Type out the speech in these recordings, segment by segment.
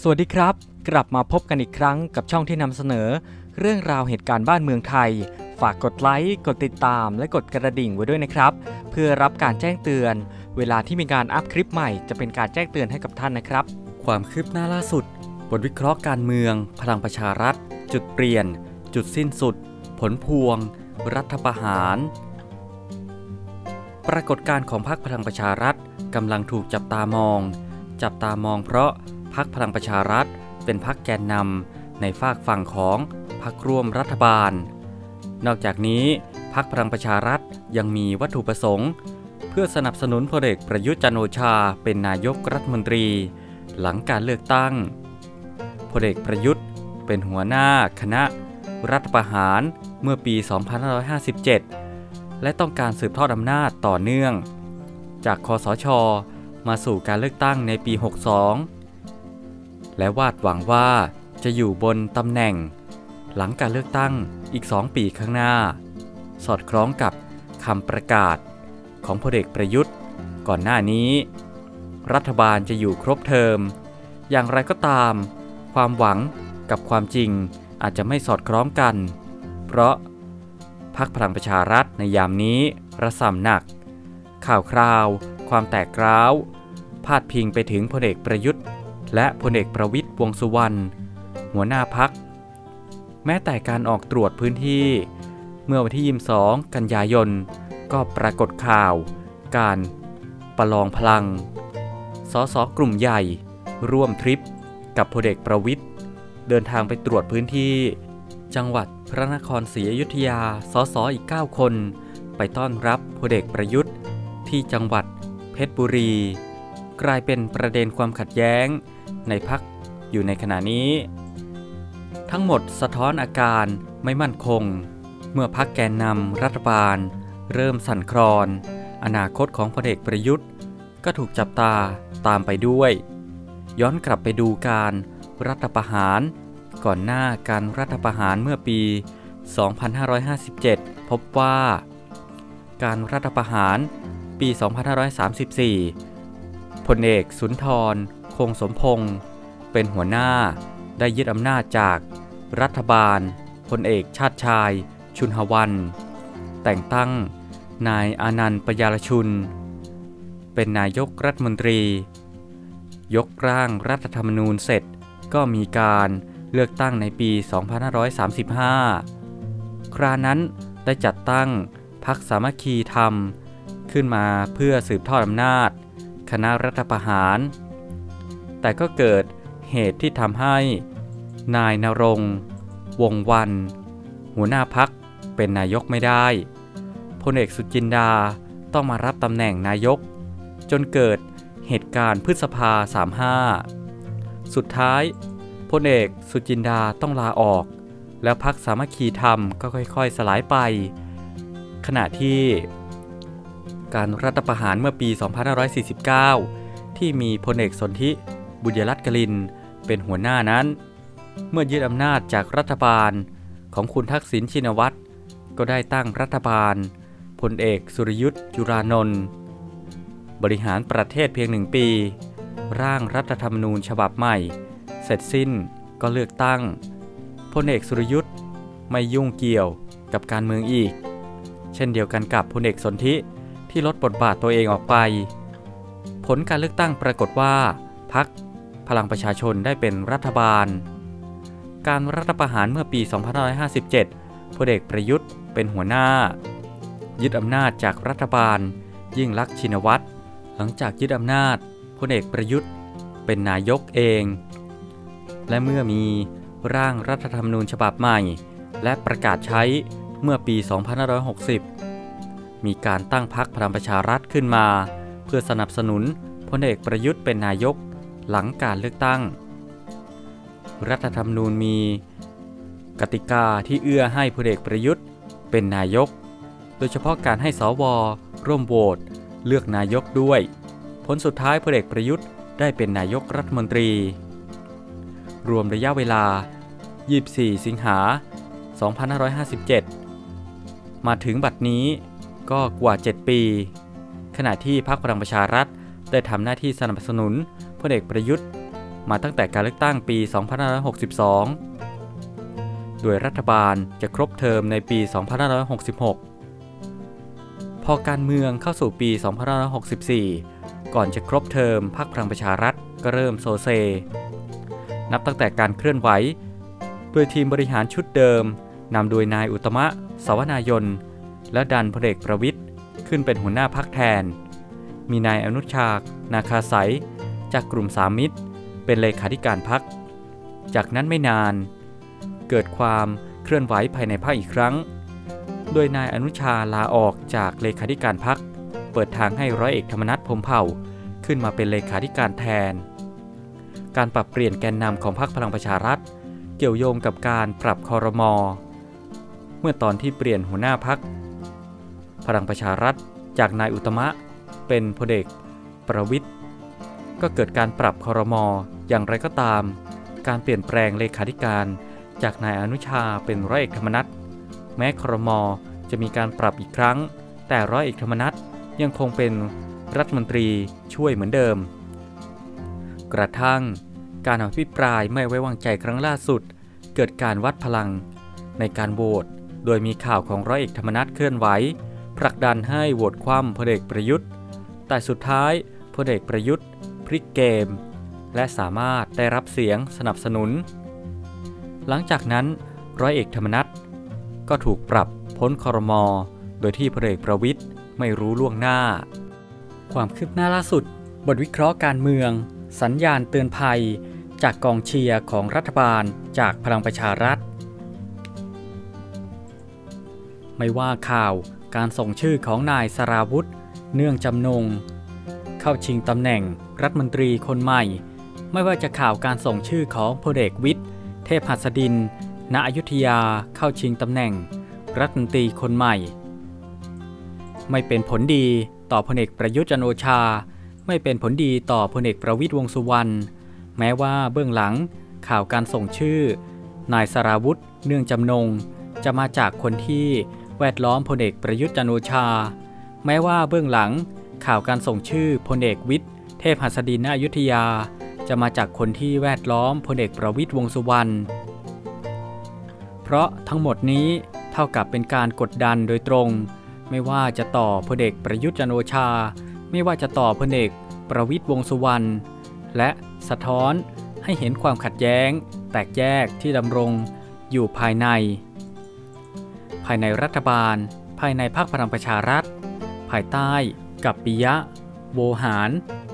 สวัสดีครับ กลับมาพบกันอีกครั้งกับช่องที่นำเสนอ เรื่องราวเหตุการณ์บ้านเมืองไทย ฝากกดไลค์กดติดตาม และกดกระดิ่งไว้ด้วยนะครับ เพื่อรับการแจ้งเตือน เวลาที่มีการอัพคลิปใหม่จะเป็นการแจ้งเตือนให้กับท่านนะครับ ความคืบหน้าล่าสุด บทวิเคราะห์การเมือง พลังประชารัฐ จุดเปลี่ยน จุดสิ้นสุด ผลพวง รัฐประหาร ปรากฏการณ์ของพรรคพลังประชารัฐกำลังถูกจับตามอง จับตามองเพราะ พรรคพลังประชารัฐ เป็นพรรคแกนนำในฝากฝั่งของพรรคร่วมรัฐบาล นอกจากนี้พรรคพลังประชารัฐยังมีวัตถุประสงค์ เพื่อสนับสนุนพลเอกประยุทธ์จันโอชา เป็นนายกรัฐมนตรี หลังการเลือกตั้งพลเอกประยุทธ์เป็นหัวหน้าคณะ รัฐประหารเมื่อปี 2557 และต้องการสืบทอดอำนาจต่อเนื่อง จากคอสช มาสู่การเลือกตั้งในปี 62 และวาดหวังว่าจะอยู่บนตำแหน่ง หลังการเลือกตั้งอีก 2 ปีข้างหน้า สอดคล้องกับคำประกาศของพลเอกประยุทธ์ ก่อนหน้านี้ รัฐบาลจะอยู่ครบเทอม อย่างไรก็ตาม ความหวังกับความจริงอาจจะไม่สอดคล้องกัน เพราะพักพลังประชารัฐในยามนี้ระส่ำหนัก ข่าวคราว ความแตกร้าว พาดพิงไปถึงพลเอกประยุทธ์ และพลเอกประวิทย์วงสุวรรณหัวหน้าพัก แม้แต่การออกตรวจพื้นที่ เมื่อวันที่ 22 กันยายน ก็ปรากฏข่าว การประลองพลัง สสกลุ่มใหญ่ ร่วมทริปกับพลเอกประวิทย์เดินทางไปตรวจพื้นที่ จังหวัดพระนครศรีอยุธยา สสอีก 9 คน ไปต้อนรับพลเอกประยุทธ์ ที่จังหวัดเพชรบุรี กลายเป็นประเด็นความขัดแย้ง ในพักอยู่ในขณะนี้ ทั้งหมดสะท้อนอาการไม่มั่นคง เมื่อพักแกนนำรัฐบาล เริ่มสั่นคลอน อนาคตของพลเอกประยุทธ์ ก็ถูกจับตาตามไปด้วย ย้อนกลับไปดูการรัฐประหาร ก่อนหน้าการรัฐประหารเมื่อปี 2557 พบว่าการรัฐประหารปี 2534 พลเอกสุนทร งสมพงศ์เป็นหัวหน้าได้ยึดอำนาจจากรัฐบาลพลเอกชาติชาย ชุนหวัน แต่งตั้งนายอานันต์ปยารชุน เป็นนายกรัฐมนตรี ยกร่างรัฐธรรมนูญเสร็จก็มีการเลือกตั้งในปี 2535 ครานั้นได้จัดตั้งพักสามัคคีธรรม ขึ้นมาเพื่อสืบทอดอำนาจ คณะรัฐประหาร แต่ก็เกิดเหตุที่ทำให้ นายนรงวงวัน หัวหน้าพักเป็นนายกไม่ได้พลเอกสุจินดาต้องมารับตำแหน่งนายก จนเกิดเหตุการณ์พฤษภา 35 สุดท้ายพลเอกสุจินดาต้องลาออก แล้วพักสามัคคีธรรมก็ค่อยๆ สลายไป ขณะที่ การรัฐประหารเมื่อปี 2549 ที่มีพลเอกสนธิ บุญยรัตน์กลิน เป็นหัวหน้านั้น เมื่อยึดอำนาจจากรัฐบาลของคุณทักษิณชินวัตรก็ได้ตั้งรัฐบาลพลเอกสุรยุทธ์จุรานนท์บริหารประเทศเพียงหนึ่งปี ร่างรัฐธรรมนูญฉบับใหม่ เสร็จสิ้นก็เลือกตั้งพลเอกสุรยุทธ์ไม่ยุ่งเกี่ยวกับการเมืองอีก เช่นเดียวกันกับพลเอกสนธิที่ลดบทบาทตัวเองออกไป ผลการเลือกตั้งปรากฏว่าพักพ ลังประชาชนได้เป็นรัฐบาล การรัฐประหารเมื่อปี 2557พลเอกประยุทธ์เป็นหัวหน้า ยึดอำนาจจากรัฐบาล ยิ่งลักษณ์ชินวัตร หลังจากยึดอำนาจพลเอกประยุทธ์ เป็นนายกเอง และเมื่อมีร่างรัฐธรรมนูญฉบับใหม่ และประกาศใช้เมื่อปี 2560 มีการตั้งพรรคพลังประชารัฐขึ้นมา เพื่อสนับสนุนพลเอกประยุทธ์เป็นนายก หลังการเลือกตั้ง รัฐธรรมนูญมี กติกาที่เอื้อให้พลเอกประยุทธ์เป็นนายก โดยเฉพาะการให้สวร่วมโหวตเลือกนายกด้วย ผลสุดท้ายพลเอกประยุทธ์ได้เป็นนายกรัฐมนตรี รวมระยะเวลา 24 สิงหา 2557 มาถึงบัดนี้ก็กว่า 7 ปี ขณะที่พรรคพลังประชารัฐได้ทำหน้าที่สนับสนุน พลเอกประยุทธ์ มาตั้งแต่การเลือกตั้งปี 2562 โดยรัฐบาลจะครบเทอมในปี 2566 พอการเมืองเข้าสู่ปี 2564 ก่อนจะครบเทอมพรรคพลังประชารัฐก็เริ่มโซเซ นับตั้งแต่การเคลื่อนไหว โดยทีมบริหารชุดเดิมนำโดยนายอุตมะ สวนายน และดันพลเอกประวิทย์ขึ้นเป็นหัวหน้าพักแทน มีนายอนุชา นาคาสาย จากกลุ่มสามมิตร เป็นเลขาธิการพัก จากนั้นไม่นาน เกิดความเคลื่อนไหวภายในพรรคอีกครั้ง โดยนายอนุชาลาออกจากเลขาธิการพัก เปิดทางให้ร้อยเอกธรรมนัฐพรมเผ่าขึ้นมาเป็นเลขาธิการแทน การปรับเปลี่ยนแกนนำของพรรคพลังประชารัฐ เกี่ยวโยงกับการปรับคอรมอเมื่อตอนที่เปลี่ยนหัวหน้าพักพลังประชารัฐจากนายอุตตมะ เป็นพลเอกประวิทย์ ก็เกิดการปรับคอรมออย่างไรก็ตาม การเปลี่ยนแปลงเลขาธิการ จากนายอนุชาเป็นร้อยเอกธรรมนัฐแม้คอรมอจะมีการปรับอีกครั้ง แต่ร้อยเอกธรรมนัฐยังคงเป็นรัฐมนตรีช่วยเหมือนเดิม กระทั่งการอภิปรายไม่ไว้วางใจครั้งล่าสุด เกิดการวัดพลัง ในการโหวตโดยมีข่าวของร้อยเอกธรรมนัฐเคลื่อนไหวผลักดันให้โหวตคว่ำพลเอกประยุทธ์ แต่สุดท้ายพลเอกประยุทธ์ พลิกเกม และสามารถได้รับเสียงสนับสนุน หลังจากนั้นร้อยเอกธรรมนัฐก็ถูกปรับพ้นคอรมอโดยที่พลเอกประวิทย์ไม่รู้ล่วงหน้า ความคืบหน้าล่าสุด บทวิเคราะห์การเมือง สัญญาณเตือนภัย จากกองเชียร์ของรัฐบาลจากพลังประชารัฐ ไม่ว่าข่าวการส่งชื่อของนายสราวุธ เนื่องจำนง เข้าชิงตำแหน่งรัฐมนตรีคนใหม่ ไม่ว่าจะข่าวการส่งชื่อของพลเอกวิทย์เทพหัสดิน ณอยุธยาเข้าชิงตำแหน่ง รัฐมนตรีคนใหม่ ไม่เป็นผลดีต่อพลเอกประยุทธ์จันโอชา ไม่เป็นผลดีต่อพลเอกประวิทย์วงสุวรรณแม้ว่าเบื้องหลังข่าวการส่งชื่อ นายสราวุธเนื่องจำนง จะมาจากคนที่แวดล้อมพลเอกประยุทธ์จันโอชา แม้ว่าเบื้องหลัง ข่าวการส่งชื่อพลเอกวิทย์ เทพหัสดินอยุธยา จะมาจากคนที่แวดล้อมพลเอกประวิทย์วงสุวรรณ เพราะทั้งหมดนี้เท่ากับเป็นการกดดันโดยตรง ไม่ว่าจะต่อพลเอกประยุทธ์จันโอชา ไม่ว่าจะต่อพลเอกประวิทย์วงสุวรรณ และสะท้อนให้เห็นความขัดแย้ง แตกแยกที่ดำรงอยู่ภายใน ภายในรัฐบาล ภายในพรรคพลังประชารัฐ ภายใต้ กับปิยะ โวหาร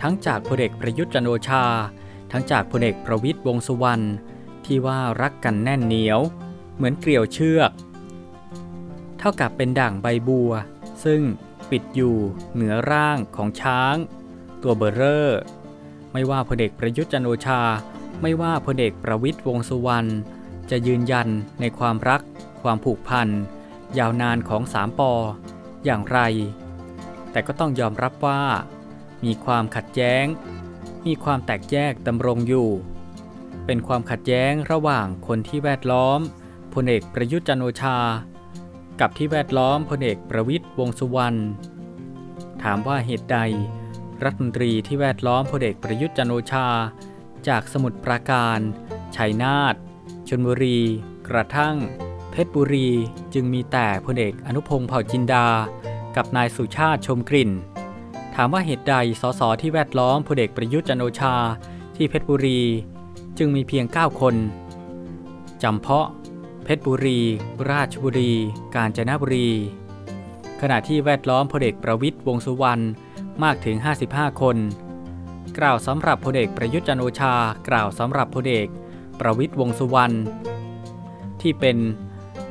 ทั้งจากพลเอกประยุทธ์จันโอชา ทั้งจากพลเอกประวิทย์วงษ์สุวรรณที่ว่ารักกันแน่นเหนียว เหมือนเกลียวเชือก เท่ากับเป็นด่างใบบัว ซึ่งปิดอยู่เหนือร่างของช้าง ตัวเบอร์เรอร์ ไม่ว่าพลเอกประยุทธ์จันโอชา ไม่ว่าพลเอกประวิทย์วงษ์สุวรรณจะยืนยันในความรัก ความผูกพัน ยาวนานของสามปอ อย่างไร แต่ก็ต้องยอมรับว่า มีความขัดแย้ง มีความแตกแยกดำรงอยู่ เป็นความขัดแย้งระหว่างคนที่แวดล้อมพลเอกประยุทธ์จันโอชา กับที่แวดล้อมพลเอกประวิทย์วงษ์สุวรรณถามว่าเหตุใด รัฐมนตรีที่แวดล้อมพลเอกประยุทธ์จันโอชา จากสมุทรปราการชัยนาทชนบุรี กระทั่ง เพชรบุรี จึงมีแต่พลเอกอนุพงศ์เผ่าจินดา กับนายสุชาติชมกลิ่น ถามว่าเหตุใดสสที่แวดล้อมพลเอกประยุทธ์จันโอชา ที่เพชรบุรี จึงมีเพียง 9 คนจำเพาะ เพชรบุรี ราชบุรี กาญจนบุรี ขณะที่แวดล้อมพลเอกประวิทย์วงสุวรรณมากถึง 55 คน กล่าวสำหรับพลเอกประยุทธ์จันโอชา กล่าวสำหรับพลเอกประวิทย์วงสุวรรณที่เป็น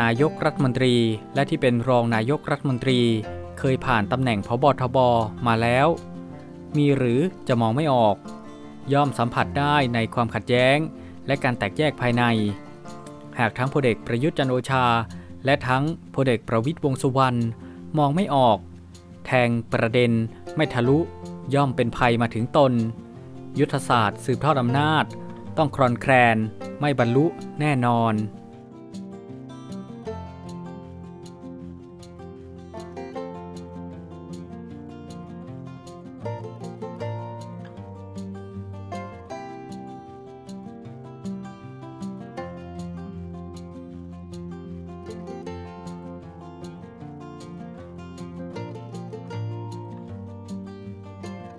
นายกรัฐมนตรี และที่เป็นรองนายกรัฐมนตรี เคยผ่านตำแหน่งพบทบมาแล้ว มีหรือจะมองไม่ออก ย่อมสัมผัสได้ในความขัดแย้ง และการแตกแยกภายใน หากทั้งพลเอกประยุทธ์จันโอชา และทั้งพลเอกประวิทย์วงสุวรรณมองไม่ออก แทงประเด็นไม่ทะลุย่อมเป็นภัยมาถึงตน ยุทธศาสตร์สืบทอดอำนาจ ต้องครอนแคลนไม่บรรลุแน่นอน